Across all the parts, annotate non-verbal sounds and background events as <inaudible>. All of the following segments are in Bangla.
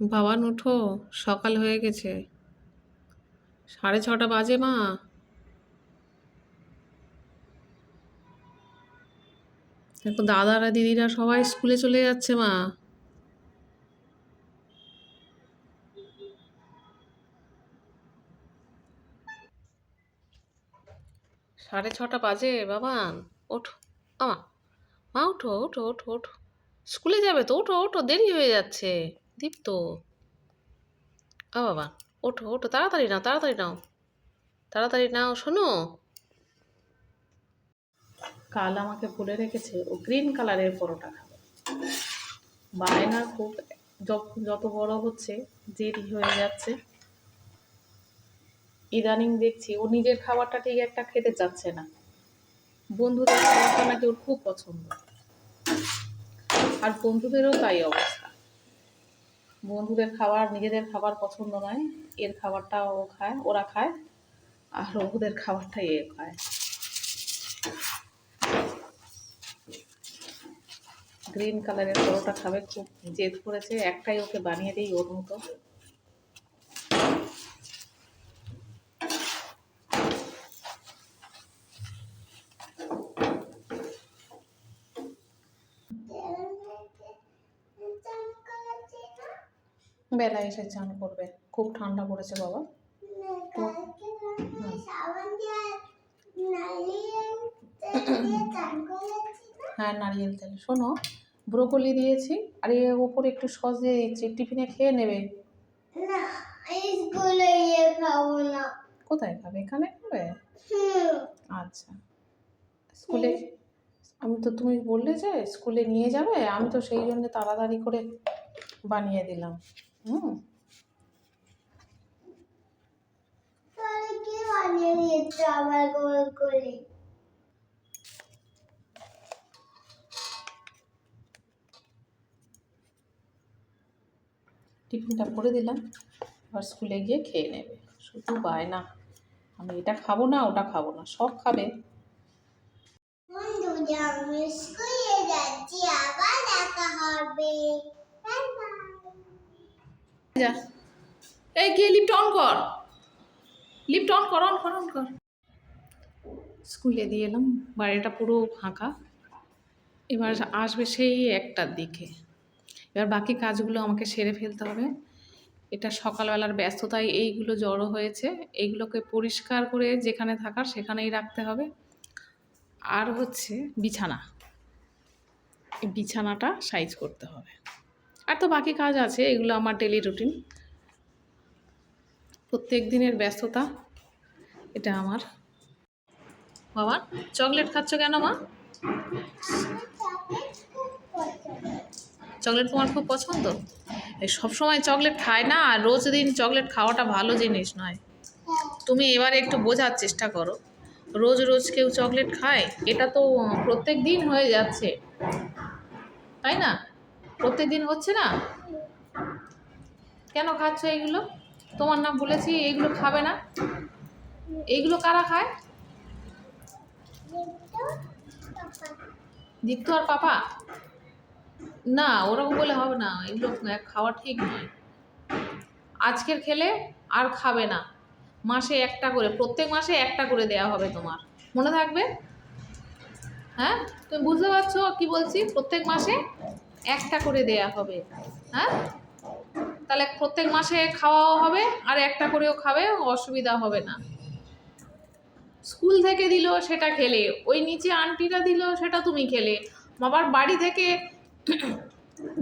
বাবান উঠো সকাল হয়ে গেছে। সাড়ে ছটা বাজে মা। দেখো দাদারা, দিদিরা সবাই স্কুলে চলে যাচ্ছে মা। সাড়ে ছটা বাজে বাবান ওঠো আমা মা, ওঠো ওঠো ওঠো ওঠো। স্কুলে যাবে তো? ওঠো ওঠো, দেরি হয়ে যাচ্ছে। দীপ্ত। আ বাবা, ওঠো ওঠো, তাড়াতাড়ি নাও তাড়াতাড়ি নাও। তাড়াতাড়ি নাও, শোনো। কাল আমাকে বলে রেখেছে ও গ্রিন কালারের পরোটা খাবে। বায়না খুব যত বড় হচ্ছে, জেদি হয়ে যাচ্ছে। ইদানিং দেখছি ও নিজের খাবারটা ঠিক একটা খেতে চাচ্ছে না। বন্ধুদের খাবারটা নাকি ওর খুব পছন্দ। আর বন্ধুদেরও তাই অবস্থা। বন্ধুদের খাবার, নিজেদের খাবার পছন্দ নয়। এর খাবারটা ও খায়, ওরা খায়। আর ওদের খাবারটা এ খায়। গ্রিন কালারের পরোটা খাবে। খুব জেদ করেছে। একটাই ওকে বানিয়ে দিই ওর মতো। বেলা এসে চান করবে। খুব ঠান্ডা পড়েছে বাবা। হ্যাঁ নারিয়েল তেল। শোনো, ব্রোকলি দিয়েছি, আর এর ওপরে একটু সস দিয়ে দিচ্ছি টিফিনে খেয়ে নেবে। কোথায় খাবে? এখানে খাবে? আচ্ছা। স্কুলে, আমি তো, তুমি বললে যে স্কুলে নিয়ে যাবে, আমি তো সেই জন্য তাড়াতাড়ি করে বানিয়ে দিলাম। হুম আবার গোল করে? টিফিনটা করে দিলাম। এবার স্কুলে গিয়ে খেয়ে নেবে। শুধু বায়না। আমি এটা খাব না ওটা খাব না সব খাবে। আমি স্কুলে যাচ্ছি আবার দেখা হবে। যা। এই গিয়ে লিফট অন কর। লিফট অন কর অন কর অন কর। স্কুলে দিয়ে এলাম, বাড়িটা পুরো ফাঁকা। এবার আসবে সেই একটার দিকে। এবার বাকি কাজগুলো আমাকে সেরে ফেলতে হবে। এটা সকালবেলার ব্যস্ততায় এইগুলো জড়ো হয়েছে। এইগুলোকে পরিষ্কার করে যেখানে থাকার সেখানেই রাখতে হবে। আর হচ্ছে বিছানা। বিছানাটা সাইজ করতে হবে। আর তো বাকি কাজ আছে, এগুলো আমার ডেলি রুটিন প্রত্যেক দিনের ব্যস্ততা, এটা আমার। বাবা চকলেট খাচ্ছ কেন মা? চকলেট তোমার খুব পছন্দ? এই সবসময় চকলেট খায় না, আর রোজ দিন চকলেট খাওয়াটা ভালো জিনিস নয়। তুমি এবারে একটু বোঝার চেষ্টা করো। রোজ রোজ কেউ চকলেট খায়? এটা তো প্রত্যেক দিন হয়ে যাচ্ছে। তাই না? প্রত্যেক দিন হচ্ছে না? কেন খাচ্ছ এইগুলো তোমার নাম বলেছি এইগুলো খাবে না। এইগুলো কারা খায়? দীপ্ত আর পাপা? না, ওরকম বলে হবে না, এগুলো খাওয়া ঠিক নয়। আজকের খেলে আর খাবে না। মাসে একটা করে, প্রত্যেক মাসে একটা করে দেয়া হবে তোমার। মনে থাকবে? হ্যাঁ? তুমি বুঝতে পারছ কি বলছি? প্রত্যেক মাসে একটা করে দেয়া হবে হ্যাঁ? তাহলে প্রত্যেক মাসে খাওয়াও হবে আর একটা করেও খাবে, অসুবিধা হবে না। স্কুল থেকে দিল সেটা খেলে, ওই নিচে আন্টিরা দিল সেটা তুমি খেলে। আবার বাড়ি থেকে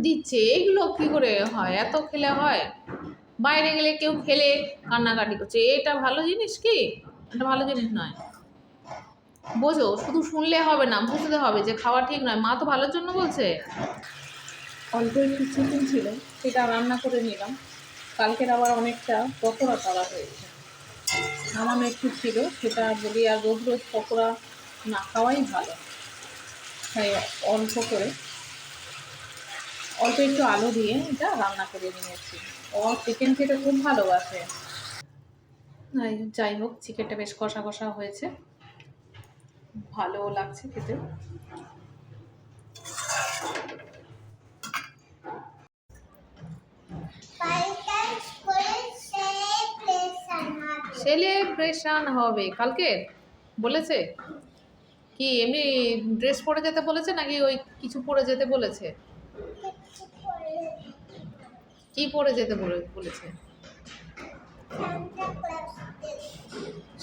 দিচ্ছে, এইগুলো কি করে হয়? এত খেলে হয়? বাইরে গেলে কেউ খেলে, কান্নাকাটি করছে। এটা ভালো জিনিস কি? এটা ভালো জিনিস নয়। বোঝো, শুধু শুনলে হবে না, বুঝতে হবে যে খাওয়া ঠিক নয়। মা তো ভালোর জন্য বলছে। অল্প একটু চিকেন ছিল, সেটা রান্না করে নিলাম। কালকের আবার অনেকটা পকোড়া করা হয়েছে। সামান্য একটু ছিল, সেটা বলি আর রোজ রোজ পকোড়া না খাওয়াই ভালো। তাই অল্প করে। অল্প একটু আলু দিয়ে এটা রান্না করে নিয়েছি। ও চিকেন খেতে খুব ভালোবাসে। যাই হোক চিকেনটা বেশ কষা কষা হয়েছে। ভালোও লাগছে খেতে। সেলিব্রেশন হবে। কালকে? বলেছে? কি, এমনি ড্রেস পরে যেতে বলেছে নাকি ওই কিছু পরে যেতে বলেছে? কি পরে যেতে বলেছে?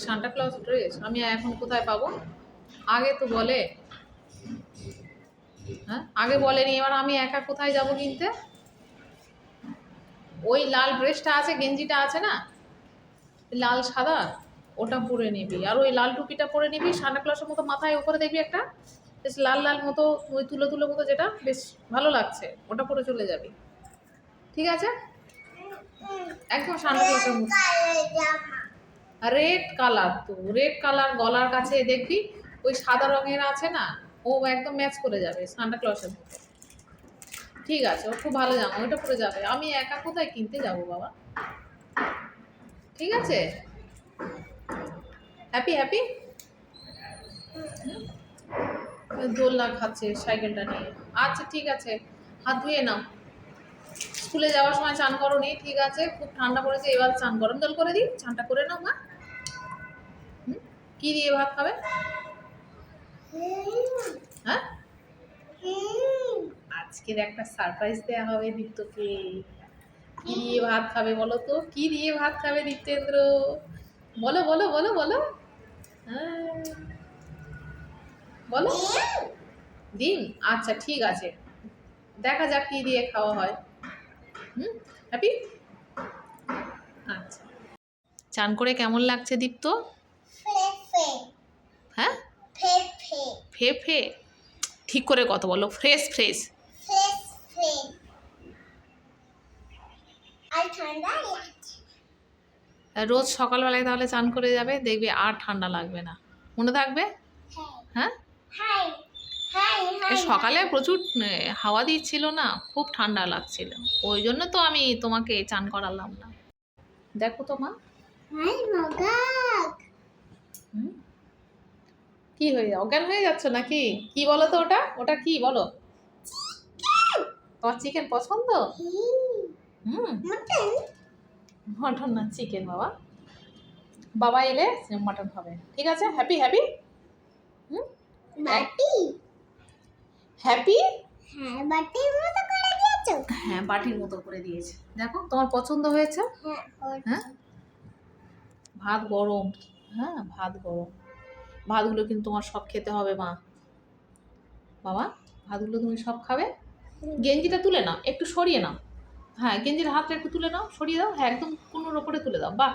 সান্টা ক্লাস ড্রেস আমি এখন কোথায় পাবো? আগে তো বলে। হ্যাঁ? আগে বলেনি, এবার আমি একা কোথায় যাব কিনতে? ওই লাল ড্রেসটা আছে, গেঞ্জিটা আছে না? লাল সাদা? ওটা পরে নিবি। আর ওই লাল টুপিটা পরে নিবি, সান্টা ক্লসের মতো মাথায় উপরে দেখবি একটা, বেশ লাল লাল মতো, ওই তুলো তুলো মতো যেটা, বেশ ভালো লাগছে, ওটা পরে চলে যাবি। ঠিক আছে? একদম সান্টা ক্লসের মতো। রেড কালার তো রেড কালার গলার কাছে দেখবি, ওই সাদা রঙের আছে না, ও একদম ম্যাচ করে যাবে, সান্টা ক্লসের মতো। ঠিক আছে ও খুব ভালো জামা, ওইটা পরে যাবে। আমি একা কোথায় কিনতে যাব বাবা? ঠিক আছে? হ্যাপি হ্যাপি দোলনা খাচ্ছে, সাইকেলটা নিয়ে। আচ্ছা ঠিক আছে, হাত ধুয়ে নাও। স্কুলে যাওয়ার সময় চান করো নি ঠিক আছে, খুব ঠান্ডা পড়েছে, এবার চান গরম জল করে দিই, চানটা করে নাও, মা? কি দিয়ে ভাত খাবে? হ্যাঁ? আজকের একটা সারপ্রাইজ দেওয়া হবে দীপ্তকে। কি দিয়ে ভাত খাবে বলো তো? কি দিয়ে ভাত খাবে দীপ্তেন্দ্র? বলো বলো বলো বলো। হ্যাঁ। বলো। ডিম? আচ্ছা ঠিক আছে। দেখা যাক কি দিয়ে খাওয়া হয়। হুম? হ্যাপি? আচ্ছা। চান করে কেমন লাগছে দীপ্ত? হ্যাঁ? ফে ফে ঠিক করে কত বলো। ফ্রেশ ফ্রেশ ফেফে আর ঠান্ডা লাগছে রোজ সকালবেলায় তাহলে চান করে যাবে, দেখবে আর ঠান্ডা লাগবে না। মনে থাকবে? হ্যাঁ? সকালে প্রচুর হাওয়া দিচ্ছিল না, খুব ঠান্ডা লাগছিল। ওই জন্য তো আমি তোমাকে চান করালাম না। দেখো তো মা। কি হয়ে, অজ্ঞান হয়ে যাচ্ছ নাকি? কি বলো তো ওটা? ওটা কি বলো? তোমার চিকেন পছন্দ? মটন মটন না চিকেন বাবা। বাবা এলে মটন হবে ঠিক আছে? হ্যাপি হ্যাপি হুম? বাটি? হ্যাপি হ্যাঁ বাটির মতো করে দিয়েছ? হ্যাঁ বাটির মতো করে দিয়েছে। দেখো তোমার পছন্দ হয়েছে? হ্যাঁ হ্যাঁ? ভাত গরম। হ্যাঁ ভাত গরম। ভাতগুলো কিন্তু তোমার সব খেতে হবে মা। বাবা ভাতগুলো তুমি সব খাবে? গেঞ্জিটা তুলে নাও একটু সরিয়ে নাও। হ্যাঁ গেঞ্জির হাতটা একটু তুলে নাও সরিয়ে দাও হ্যাঁ একদম কোনোর ওপরে তুলে দাও বাহ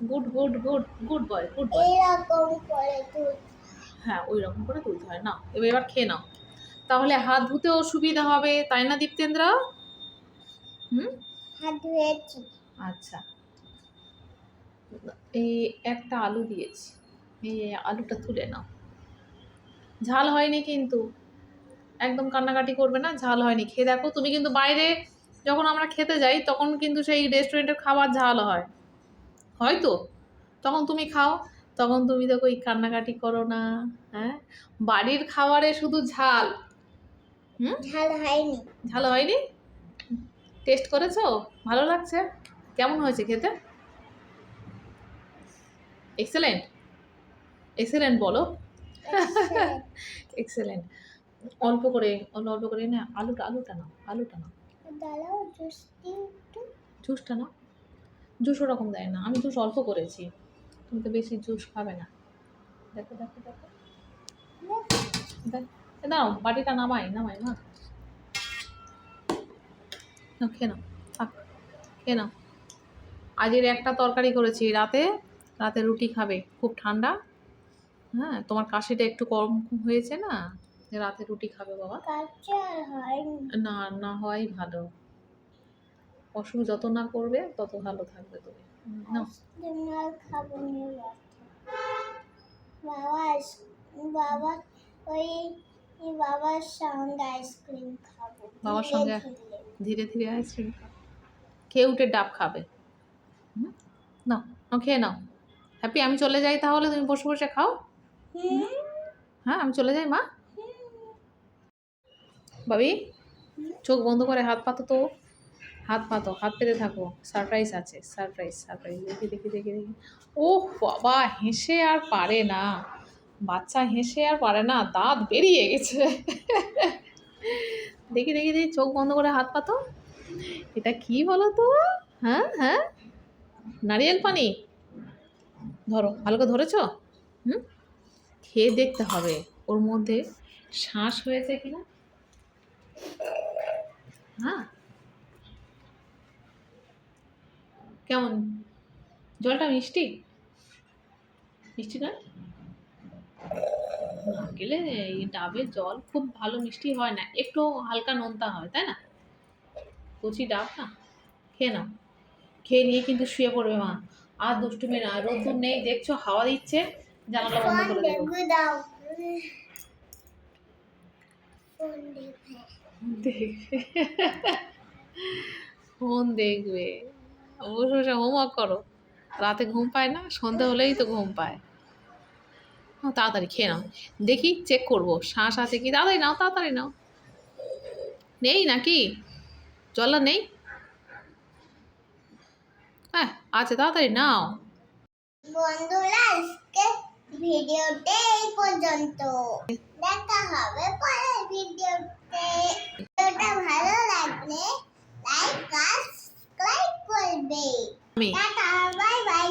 good good good good boy good boy হ্যাঁ ওই রকম করে তুলতে হয় না এবার এবার খেয়ে নাও। তাহলে হাত ধুতেও সুবিধা হবে তাই না দীপ্তেন্দ্র? হুম? হাত ধুয়েছি। আচ্ছা। এই একটা আলু দিয়েছি এই আলুটা তুলে নাও। ঝাল হয়নি কিন্তু একদম কান্নাকাটি করবে না ঝাল হয়নি। খেয়ে দেখো তুমি কিন্তু বাইরে যখন আমরা খেতে যাই তখন কিন্তু সেই রেস্টুরেন্টের খাবার ঝাল হয়। হয়তো তখন তুমি খাও তখন তুমি দেখো এই কান্নাকাটি করো না হ্যাঁ? বাড়ির খাবারে শুধু ঝাল। হুম? ঝাল হয়নি। ঝাল হয়নি? টেস্ট করেছ? ভালো লাগছে? কেমন হয়েছে খেতে? এক্সেলেন্ট এক্সেলেন্ট বলো। এক্সেলেন্ট <laughs> অল্প করে অল্প অল্প করে না আলুটা আলুটা নাও আলুটা নাও। দাঁড়াও জুস একটু। জুসটা নাও। জুস ওরকম দেয় না। আমি জুস অল্প করেছি। তুমি তো বেশি জুস খাবে না। দেখো দেখো দেখো। দাও, বাটিটা নামাই নামাই, না? খেয়ে নাও। থাক, খেয়ে নাও। আজের একটা তরকারি করেছি রাতে। রাতে রুটি খাবে, খুব ঠান্ডা। হ্যাঁ তোমার কাশিটা একটু কম হয়েছে না? রাতে রুটি খাবে বাবা? না না হওয়াই ভালো। অসুখ যত না করবে তত ভালো থাকবে তুমি। না। বাবা বাবা ওই বাবার সঙ্গে আইসক্রিম খাব। বাবার সঙ্গে? ধীরে। ধীরে আইসক্রিম খাবে। খেয়ে উঠে ডাব খাবে। হুম? নাও খেয়ে নাও। হ্যাপি আমি চলে যাই তাহলে? তুমি বসে বসে খাও। হ্যাঁ আমি চলে যাই মা। বাবি চোখ বন্ধ করে হাত পাতো তো। হাত পাতো, হাত পেতে থাকো। সারপ্রাইজ আছে সারপ্রাইজ সারপ্রাইজ দেখি দেখি দেখি দেখি। ও বাবা, হেসে আর পারে না। বাচ্চা হেসে আর পারে না, দাঁত বেরিয়ে গেছে। দেখি দেখি দেখি, চোখ বন্ধ করে হাত পাতো। এটা কি বলো তো হ্যাঁ হ্যাঁ। নারিয়েল পানি। ধরো, ভালো করে ধরেছো? হুম? খেয়ে দেখতে হবে। ওর মধ্যে শ্বাস হয়েছে কিনা? হ্যাঁ। কেমন? জলটা মিষ্টি? মিষ্টি না নারকেলে এই ডাবের জল খুব ভালো মিষ্টি হয় না। একটু হালকা নোনতা হয়, তাই না? কচি ডাব না? খেয়ে নাও। খেয়ে নিয়ে কিন্তু শুয়ে পড়বে মা। আর দুষ্টুমি না, রোদ্দুর নেই, দেখছ? হাওয়া দিচ্ছে। জানালা বন্ধ করে দেবো। দেখবে। ফোন দেখবে। বসে বসে হোমওয়ার্ক করো। রাতে ঘুম পায় না সন্ধে হলেই তো ঘুম পায়। তাড়াতাড়ি খেয়ে নাও। দেখি চেক করব। শ্বাস আছে কি? তাড়াতাড়ি নাও তাড়াতাড়ি নাও। নেই নাকি? জল নেই? হ্যাঁ আছে তাড়াতাড়ি নাও। বন্ধুরা আজকে ভিডিওতে এই পর্যন্ত। দেখা হবে পরের ভিডিওটা ভালো লাগলে লাইক সাবস্ক্রাইব করবে। Tata bye bye